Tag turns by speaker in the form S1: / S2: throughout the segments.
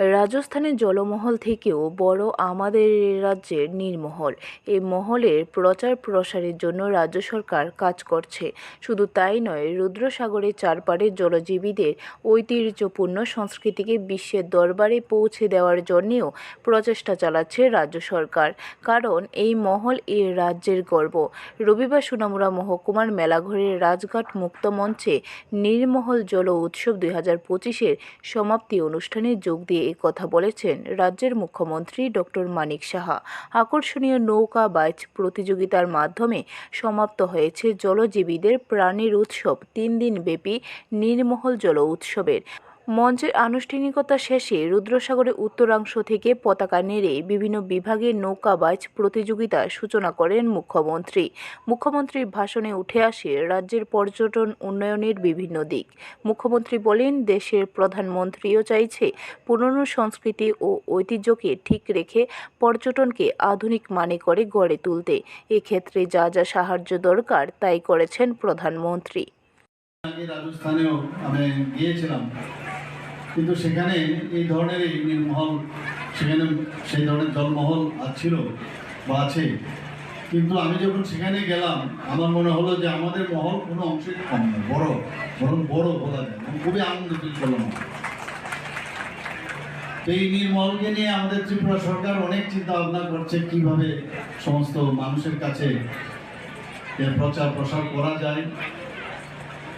S1: রাজস্থানের জলমহল থেকেও বড় আমাদের রাজ্যের নীরমহল। এই মহলের প্রচার প্রসারের জন্য রাজ্য সরকার কাজ করছে। শুধু তাই নয়, রুদ্রসাগরের চারপাড়ের জলজীবীদের ঐতিহ্যপূর্ণ সংস্কৃতিকে বিশ্বের দরবারে পৌঁছে দেওয়ার জন্যেও প্রচেষ্টা চালাচ্ছে রাজ্য সরকার। কারণ এই মহল এই রাজ্যের গর্ব। রবিবার সুনামুরা মহকুমার মেলাঘরের রাজঘাট মুক্ত মঞ্চে নীরমহল জল উৎসব দুই হাজার পঁচিশের সমাপ্তি অনুষ্ঠানে যোগ দিয়ে এ কথা বলেছেন রাজ্যের মুখ্যমন্ত্রী ডক্টর মানিক সাহা। আকর্ষণীয় নৌকা, বাইচ প্রতিযোগিতার মাধ্যমে সমাপ্ত হয়েছে জলজীবীদের প্রাণীর উৎসব, তিন দিন ব্যাপী নির্মহল জল উৎসবের। মঞ্চের আনুষ্ঠানিকতা শেষে রুদ্রসাগরের উত্তরাংশ থেকে পতাকা নেড়ে বিভিন্ন বিভাগের নৌকা বাইচ প্রতিযোগিতার সূচনা করেন মুখ্যমন্ত্রী। মুখ্যমন্ত্রীর ভাষণে উঠে আসে রাজ্যের পর্যটন উন্নয়নের বিভিন্ন দিক। মুখ্যমন্ত্রী বলেন, দেশের প্রধানমন্ত্রীও চাইছে পুরনো সংস্কৃতি ও ঐতিহ্যকে ঠিক রেখে পর্যটনকে আধুনিক মানে করে গড়ে তুলতে। এক্ষেত্রে যা যা সাহায্য দরকার, তাই করেছেন প্রধানমন্ত্রী।
S2: রাজস্থানেও আমি গিয়েছিলাম। কিন্তু সেখানে এই ধরনের মহল, সেখানে সেই ধরনের জলমহল ছিল বা আছে। কিন্তু আমি যখন সেখানে গেলাম, আমার মনে হলো যে আমাদের মহল কোনো অংশে কম নয়, বড়, বরং বড় বলা যায় খুবই আনন্দিত তো এই নির্মলকে নিয়ে আমাদের ত্রিপুরা সরকার অনেক চিন্তা ভাবনা করছে, কীভাবে সমস্ত মানুষের কাছে প্রচার প্রসার করা যায়,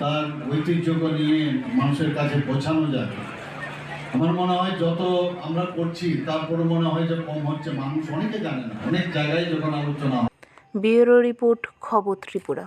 S2: তার ঐতিহ্যকে নিয়ে মানুষের কাছে পৌঁছানো যায়। আমার মনে হয় যত আমরা করছি তারপরে মনে হয় যে কম হচ্ছে। মানুষ অনেকে জানে না। অনেক জায়গায় যখন আলোচনা
S1: ব্যুরো রিপোর্ট, খবর ত্রিপুরা।